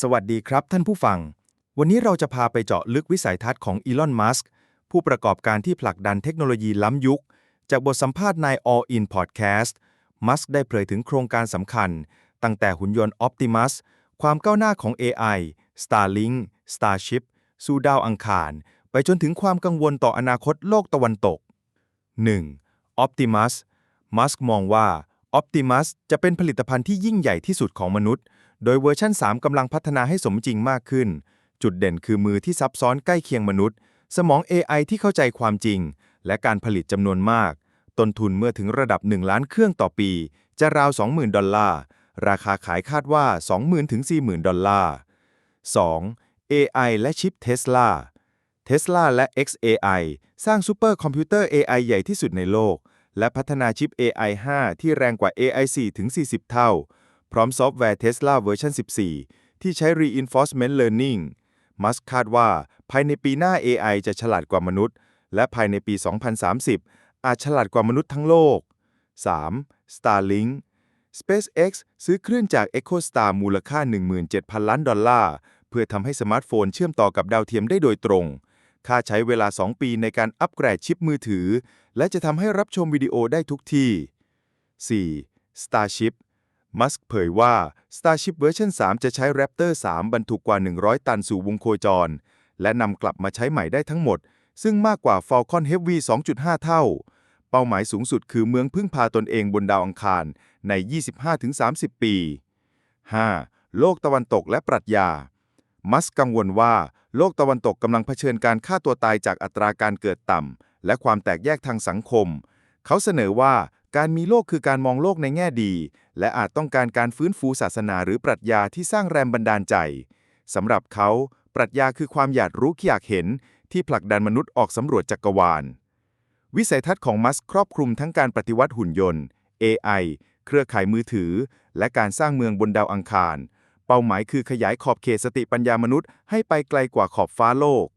สวัสดีครับท่านผู้ฟัง วันนี้เราจะพาไปเจาะลึกวิสัยทัศน์ของอีลอน มัสก์ผู้ประกอบการที่ผลักดันเทคโนโลยีล้ำยุค จากบทสัมภาษณ์ใน All In Podcast มัสก์ได้เผยถึงโครงการสำคัญ ตั้งแต่หุ่นยนต์ Optimus ความก้าวหน้าของ AI Starlink Starship สู่ดาวอังคาร ไปจนถึงความกังวลต่ออนาคตโลกตะวันตก 1. Optimus มัสก์มองว่า Optimus จะเป็นผลิตภัณฑ์ที่ยิ่งใหญ่ที่สุดของมนุษย์ โดยเวอร์ชัน 3 กำลังพัฒนาให้สมจริงมากขึ้น จุดเด่นคือมือที่ซับซ้อนใกล้เคียงมนุษย์ สมอง AI ที่เข้าใจความจริง และการผลิตจำนวนมาก ต้นทุนเมื่อถึงระดับ 1 ล้านเครื่องต่อปี จะราว 20,000 ดอลลาร์ ราคาขายคาดว่า 20,000ถึง40,000 ดอลลาร์ 2. AI และชิป Tesla Tesla และ XAI สร้างซูเปอร์คอมพิวเตอร์ AI ใหญ่ที่สุดในโลก และพัฒนาชิป AI 5 ที่แรงกว่า AI 4 ถึง 40 เท่า พร้อมซอฟต์แวร์ Tesla เวอร์ชัน14 ที่ใช้ Reinforcement Learning มัสคาดว่า ภายในปีหน้า AI จะฉลาดกว่ามนุษย์ และภายในปี 2030 อาจฉลาดกว่ามนุษย์ทั้งโลก 3. Starlink SpaceX ซื้อเคลื่นจาก EchoStar มูลค่า 17,000 ล้านดอลลาร์ เพื่อทำให้สมาร์ทโฟนเชื่อมต่อกับดาวเทียมได้โดยตรง ค่าใช้เวลา 2 ปีในการอัปเกรดชิปมือถือ และจะทำให้รับชมวิดีโอได้ทุกที่ 4. Starship มัสก์เผยว่า Starship เวอร์ชัน3 จะใช้ Raptor 3 บรรทุกกว่า 100 ตันสู่วงโคจร และนำกลับมาใช้ใหม่ได้ทั้งหมด ซึ่งมากกว่า Falcon Heavy 2.5 เท่า เป้าหมายสูงสุดคือเมืองพึ่งพาตนเองบนดาวอังคารใน 25-30 ปี 5. โลกตะวันตกและปรัชญา มัสก์กังวลว่า โลกตะวันตกกำลังเผชิญการฆ่าตัวตายจากอัตราการเกิดต่ำ และความแตกแยกทางสังคม เขาเสนอว่าการมีโลกคือการมองโลกในแง่ดี และอาจต้องการการฟื้นฟูศาสนาหรือปรัชญาที่สร้างแรงบันดาลใจสำหรับเขา ปรัชญาคือความอยากรู้อยากเห็น ที่ผลักดันมนุษย์ออกสำรวจจักรวาล วิสัยทัศน์ของมัสก์ครอบคลุมทั้งการปฏิวัติหุ่นยนต์ AI เครือข่ายมือถือ และการสร้างเมืองบนดาวอังคาร เป้าหมายคือขยายขอบเขตสติปัญญามนุษย์ให้ไปไกลกว่าขอบฟ้าโลก